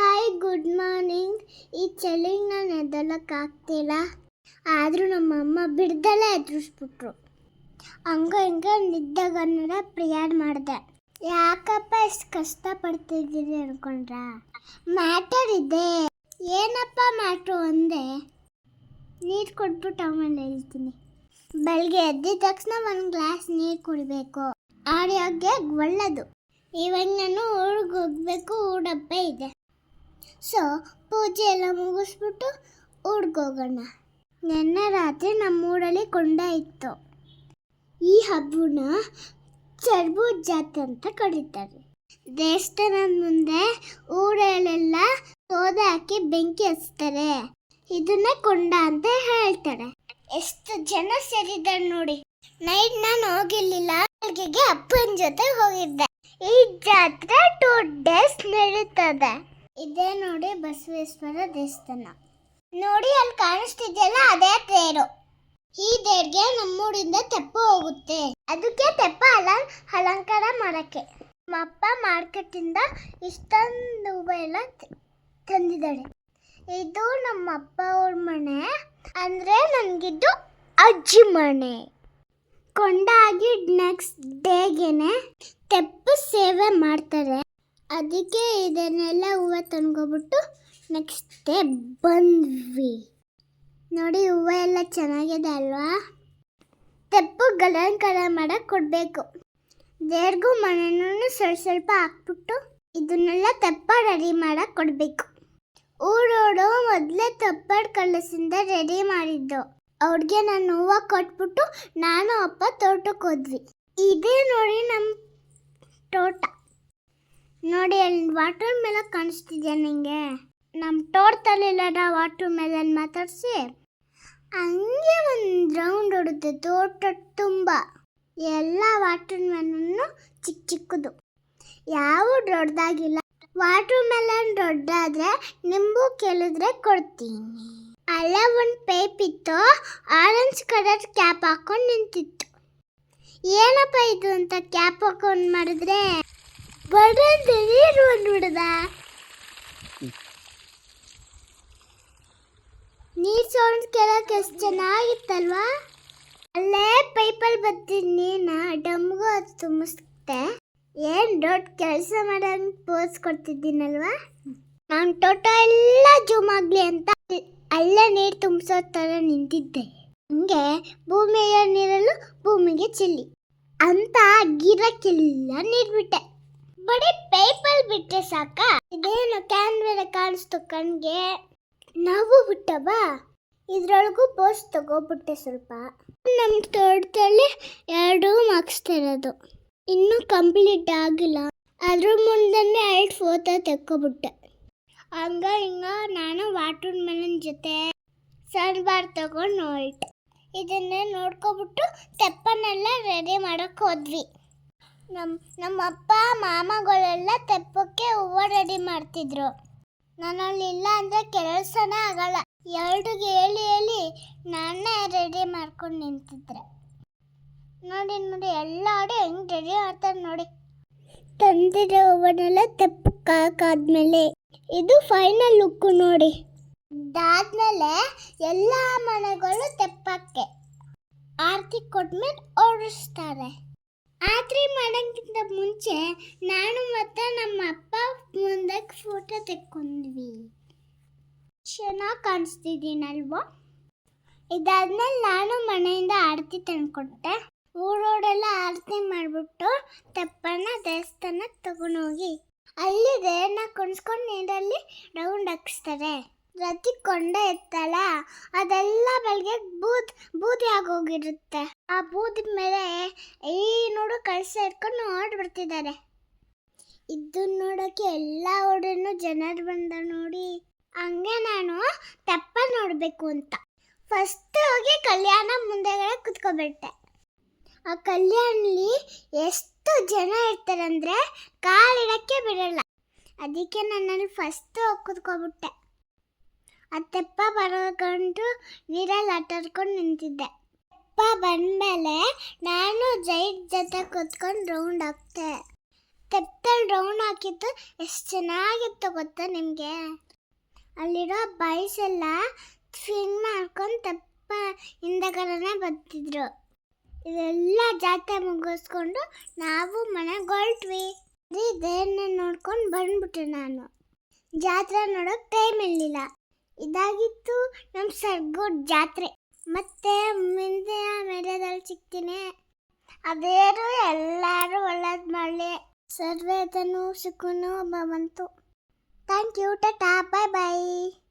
Hi good morning ಈ ಚಳಿಗೆ ನಾನು ಎದ್ದೋಳಕ್ಕಾಗ್ತಿಲ್ಲ ಆದರೂ ನಮ್ಮಮ್ಮ ಬಿಡ್ದಲ್ಲೇ ಎದುರಿಸ್ಬಿಟ್ರು. ಹಂಗ ಹಿಂಗ ನಿದ್ದಗನ್ನಡ ಪ್ರಿಯಾರ್ ಮಾಡಿದೆ. ಯಾಕಪ್ಪ ಇಷ್ಟು ಕಷ್ಟಪಡ್ತಿದ್ದೀರಿ ಅನ್ಕೊಂಡ್ರ? ಮ್ಯಾಟರ್ ಇದೆ. ಏನಪ್ಪ ಮ್ಯಾಟ್ರು ಒಂದೇ? ನೀರು ಕೊಟ್ಬಿಟ್ಟು ಆಮೇಲೆ ಹೇಳ್ತೀನಿ. ಬೆಳಗ್ಗೆ ಎದ್ದಿದ ತಕ್ಷಣ ಒಂದು ಗ್ಲಾಸ್ ನೀರು ಕುಡಿಬೇಕು. ಆರೋಗ್ಯ ಒಳ್ಳೆಯದು ಇವಾಗ ನಾನು ಊರಿಗೆ ಹೋಗ್ಬೇಕು ಊಡಬ್ಬ ಇದೆ. ಸೊ, ಪೂಜೆ ಎಲ್ಲ ಮುಗಿಸ್ಬಿಟ್ಟು ಊರಿಗೆ ಹೋಗೋಣ ನಿನ್ನೆ ರಾತ್ರಿ ನಮ್ಮೂರಲ್ಲಿ ಕೊಂಡ ಇತ್ತು. ಈ ಹಬ್ಬನ ಚರ್ಬು ಜಾತ್ರೆ ಅಂತ ಕರೀತಾರೆ. ದೇವಸ್ಥಾನ ಮುಂದೆ ಊರಲ್ಲೆಲ್ಲ ಸೋದ ಹಾಕಿ ಬೆಂಕಿ ಹಚ್ತಾರೆ. ಇದನ್ನ ಕೊಂಡ ಅಂತ ಹೇಳ್ತಾರೆ. ಎಷ್ಟು ಜನ ಸೇರಿದ್ದಾರೆ ನೋಡಿ. ನೈಟ್ ನಾನು ಹೋಗಿರ್ಲಿಲ್ಲ ಅಪ್ಪನ ಜೊತೆ ಹೋಗಿದ್ದೆ. ಈ ಜಾತ್ರೆ ಟೂ ಡೇಸ್ ನಡೀತದೆ. ಇದೇ ನೋಡಿ ಬಸವೇಶ್ವರ ದೇವಸ್ಥಾನ. ನೋಡಿ ಅಲ್ಲಿ ಕಾಣಿಸ್ತಿದೆಯಲ್ಲ, ಅದೇ ತೇರು. ಈ ದೇರ್ಗೆ ನಮ್ಮೂರಿಂದ ತೆಪ್ಪ ಹೋಗುತ್ತೆ. ಅದಕ್ಕೆ ತೆಪ್ಪ ಅಲ, ಅಲಂಕಾರ ಮಾಡಕ್ಕೆ. ನಮ್ಮಪ್ಪ ಮಾರ್ಕೆಟಿಂದ ಇಷ್ಟೊಂದು ಎಲ್ಲ ತಂದಿದ್ದಾಳೆ. ಇದು ನಮ್ಮ ಅಪ್ಪ ಅವ್ರ ಮನೆ. ಅಂದ್ರೆ ನನಗಿದ್ದು ಅಜ್ಜಿ ಮನೆ. ಕೊಂಡಾಗಿ ನೆಕ್ಸ್ಟ್ ಡೇಗೆನೆ ತೆಪ್ಪ ಸೇವೆ ಮಾಡ್ತಾರೆ. ಅದಕ್ಕೆ ಇದನ್ನೆಲ್ಲ ಹೂವು ತಂದ್ಕೊಬಿಟ್ಟು ನೆಕ್ಸ್ಟ್ ಡೇ ಬಂದ್ವಿ. ನೋಡಿ ಹೂವು ಎಲ್ಲ ಚೆನ್ನಾಗಿದೆ ಅಲ್ವಾ? ತೆಪ್ಪು ಮಾಡಕ್ಕೆ ಕೊಡಬೇಕು. ದೇವ್ರಿಗೂ ಮನೆಯೂ ಸ್ವಲ್ಪ ಸ್ವಲ್ಪ ಹಾಕ್ಬಿಟ್ಟು ಇದನ್ನೆಲ್ಲ ತೆಪ್ಪ ರೆಡಿ ಮಾಡಕ್ಕೆ ಕೊಡಬೇಕು. ಊರೋಡು ಮೊದಲೇ ತಪ್ಪಡ್ ಕಲಸಿಂದ ರೆಡಿ ಮಾಡಿದ್ದು. ಅವ್ರಿಗೆ ನಾನು ಹೂವು ಕೊಟ್ಬಿಟ್ಟು ನಾನು ಅಪ್ಪ ತೋಟಕ್ಕೆ ಹೋದ್ವಿ. ಇದೇ ನೋಡಿ ನಮ್ಮ ತೋಟ ಅಲ್ಲಿ ವಾಟರ್ ಮೆಲನ್ ಕಾಣಿಸ್ತಿದ್ಯಾ ನಿಂಗೆ? ನಮ್ಮ ತೋಟದಲ್ಲಿಲ್ಲದ ವಾಟರ್ ಮೆಲನ್ ಮಾತಾಡಿಸಿ? ಹಂಗೆ ಒಂದು ರೌಂಡ್ ಹೊಡುತ್ತೆ ತೋಟ ತುಂಬ. ಎಲ್ಲ ವಾಟರ್ ಮೆಲನ್ನು ಚಿಕ್ಕ ಚಿಕ್ಕದು. ಯಾವು ದೊಡ್ಡದಾಗಿಲ್ಲ ವಾಟರ್ ಮೆಲನ್ ದೊಡ್ಡಾದ್ರೆ ನಿಂಬು ಕೇಳಿದ್ರೆ ಕೊಡ್ತೀನಿ. ಅಲ್ಲೇ ಒಂದು ಪೈಪ್ ಇತ್ತು. ಆರೆಂಜ್ ಕಲರ್ ಕ್ಯಾಪ್ ಹಾಕೊಂಡು ನಿಂತಿತ್ತು. ಏನಪ್ಪ ಇದು ಅಂತ ಕ್ಯಾಪ್ ಹಾಕೊಂಡು ಮಾಡಿದ್ರೆ? ಬಡಂತ ನೀರು ಬಂದ್ಬಿಡದ ನೀರು ಸೌಂಡ್ ಕೇಳಕ್ಕೆ ಎಷ್ಟು ಚೆನ್ನಾಗಿತ್ತಲ್ವಾ? ಅಲ್ಲೇ ಪೈಪಲ್ಲಿ ಬರ್ತೀನಿ ನಾ ಡಮ್ಗೂ ಅದು ತುಂಬಿಸ್ತೆ ಏನು ದೊಡ್ಡ ಕೆಲಸ ಮಾಡೋಂಗ್ ಪೋಸ್ ಕೊಡ್ತಿದ್ದೀನಲ್ವಾ? ನಾನು ತೋಟ ಎಲ್ಲ ಜೂಮ್ ಆಗಲಿ ಅಂತ ಅಲ್ಲೇ ನೀರು ತುಂಬಿಸೋ ಥರ ನಿಂತಿದ್ದೆ. ಹಂಗೆ ಭೂಮಿಯ ನೀರಲ್ಲೂ ಭೂಮಿಗೆ ಚೆಲ್ಲಿ. ಅಂತ ಗಿರಕ್ಕೆಲ್ಲ ನೀರು ಬಿಟ್ಟೆ ಬರೀ ಪೇಪಲ್ ಬಿಟ್ಟರೆ ಸಾಕ? ಇದೇನು ಕ್ಯಾನ್ವೆರ ಬೇರೆ ಕಾಣಿಸ್ತು ಕಣ್ಗೆ? ನಾವು ಬಿಟ್ಟವಾ ಇದ್ರೊಳಗೂ ಪೋಸ್ಟ್ ತಗೋಬಿಟ್ಟೆ ಸ್ವಲ್ಪ. ನಮ್ಮ ತೋಟದಲ್ಲಿ ಎರಡು ಮಾರ್ಕ್ಸ್ ತರೋದು. ಇನ್ನೂ ಕಂಪ್ಲೀಟ್ ಆಗಿಲ್ಲ. ಅದ್ರ ಮುಂದೆನೇ ಎರಡು ಫೋಟೋ ತೆಕ್ಕೊಬಿಟ್ಟೆ. ಹಂಗ ಹಿಂಗ ನಾನು ವಾಟರ್ ಮೆಲನ್ ಜೊತೆ ಸನ್ಬಾರ್ ತಗೊಂಡು ನೋಡ್ತೆ ಇದನ್ನೇ ನೋಡ್ಕೊಬಿಟ್ಟು ತೆಪ್ಪನೆಲ್ಲ ರೆಡಿ ಮಾಡಕ್ಕೆ ಹೋದ್ವಿ. ನಮ್ಮ ನಮ್ಮಪ್ಪ ಮಾಮಗಳೆಲ್ಲ ತೆಪ್ಪಕ್ಕೆ ಹೂವು ರೆಡಿ ಮಾಡ್ತಿದ್ರು. ನಾನಲ್ಲಿ ಇಲ್ಲ ಅಂದರೆ ಕೆಲಸನೇ ಆಗಲ್ಲ. ಎರಡಿಗೆ ಹೇಳಿ ಹೇಳಿ ನಾನೇ ರೆಡಿ ಮಾಡ್ಕೊಂಡು ನಿಂತಿದ್ದೆ. ನೋಡಿ ನೋಡಿ, ಎಲ್ಲ ಆಡಿ ಹೆಂಗೆ ರೆಡಿ ಮಾಡ್ತಾರೆ ನೋಡಿ. ತಂದಿರೋ ಹೂವನ್ನೆಲ್ಲ ಹಾಕಾದ್ಮೇಲೆ ಇದು ಫೈನಲ್ ಲುಕ್ಕು ನೋಡಿ. ಇದಾದ್ಮೇಲೆ ಎಲ್ಲ ಮನೆಗಳು ತೆಪ್ಪಕ್ಕೆ. ಆರತಿ ಕೊಟ್ಮೇಲೆ ಓಡಿಸ್ತಾರೆ. ಆರತಿ ಮಾಡೋಕ್ಕಿಂತ ಮುಂಚೆ ನಾನು ಮತ್ತೆ ನಮ್ಮ ಅಪ್ಪ ಮುಂದಕ್ಕೆ ಫೋಟೋ ತೆಕ್ಕೊಂಡ್ವಿ. ಚೆನ್ನಾಗಿ ಕಾಣಿಸ್ತಿದ್ದೀನಲ್ವಾ ಇದಾದ್ಮೇಲೆ ನಾನು ಮನೆಯಿಂದ ಆರತಿ ತಂದ್ಕೊಟ್ಟೆ. ಊರೋಡೆಲ್ಲ ಆರತಿ ಮಾಡಿಬಿಟ್ಟು ತೆಪ್ಪನ ದೇವಸ್ಥಾನಕ್ಕೆ ತಗೊಂಡೋಗಿ ಅಲ್ಲಿ ದೇವ್ರನ್ನ ಕುಣಿಸ್ಕೊಂಡು ನೀರಲ್ಲಿ ರೌಂಡ್ ಹಾಕಿಸ್ತಾರೆ. ರತಿ ಕೊಂಡ ಇತ್ತಲ್ಲ ಅದೆಲ್ಲ ಬೆಳಗ್ಗೆ ಬೂದ್, ಬೂದಿ ಆಗೋಗಿರುತ್ತೆ. ಆ ಬೂದಿ ಮೇಲೆ ಕಳಸ ಇಟ್ಕೊಂಡು ಓಡ್ಬಿಡ್ತಿದ್ದಾರೆ ಇದನ್ನ ನೋಡೋಕೆ ಎಲ್ಲ ಓಡನ್ನು ಜನರು ಬಂದ ನೋಡಿ. ಹಂಗೆ ನಾನು ತೆಪ್ಪ ನೋಡಬೇಕು ಅಂತ. ಫಸ್ಟ್ ಹೋಗಿ ಕಲ್ಯಾಣ ಮುಂದೆಗಡೆ ಕುತ್ಕೊಬಿಟ್ಟೆ. ಆ ಕಲ್ಯಾಣಲ್ಲಿ ಎಷ್ಟು ಜನ ಇರ್ತಾರೆ ಅಂದರೆ ಕಾಲಿಡಕ್ಕೆ ಬಿಡಲ್ಲ. ಅದಕ್ಕೆ ನನ್ನಲ್ಲಿ ಫಸ್ಟ್ ಹೋಗಿ ಕುತ್ಕೊಬಿಟ್ಟೆ. ಆ ತೆಪ್ಪ ಬರಕೊಂಡು ನೀರಲ್ಲಿ ಆಟಾಡ್ಕೊಂಡು ನಿಂತಿದ್ದೆ. ತೆಪ್ಪ ಬಂದಮೇಲೆ ನಾನು ಜೈಟ್ ಜೊತೆ ಕೂತ್ಕೊಂಡು ರೌಂಡ್ ಹಾಕ್ತೆ. ತೆಪ್ಪಲ್ಲಿ ರೌಂಡ್ ಹಾಕಿದ್ದು ಎಷ್ಟು ಚೆನ್ನಾಗಿತ್ತು ಗೊತ್ತಾ ನಿಮಗೆ? ಅಲ್ಲಿರೋ ಬಾಯ್ಸ್ ಎಲ್ಲ ಸ್ವಿಂಗ್ ಮಾಡ್ಕೊಂಡು ತೆಪ್ಪ ಹಿಂದಗಡೆನೇ ಬರ್ತಿದ್ರು. ಇದೆಲ್ಲ ಜಾತ್ರೆ ಮುಗಿಸ್ಕೊಂಡು ನಾವು ಮನೆಗೆ ಹೊರಟ್ವಿ. ದೇವ್ರನ್ನ ನೋಡ್ಕೊಂಡು ಬಂದ್ಬಿಟ್ಟೆ ನಾನು. ಜಾತ್ರೆ ನೋಡೋಕೆ ಟೈಮ್ ಇರಲಿಲ್ಲ. ಇದಾಗಿತ್ತು ನಮ್ಮ ಸರ್ಗೋಡ್ ಜಾತ್ರೆ. ಮತ್ತೆ ಮುಂದೆ ಮೇಡದಲ್ಲಿ ಸಿಗ್ತೀನಿ. ಅದೇನು ಎಲ್ಲರೂ ಒಳ್ಳೇದು ಮಾಡಲಿ. ಸರ್ವೇದನು ಸುಖನು ಬಂತು thank you tata bye bye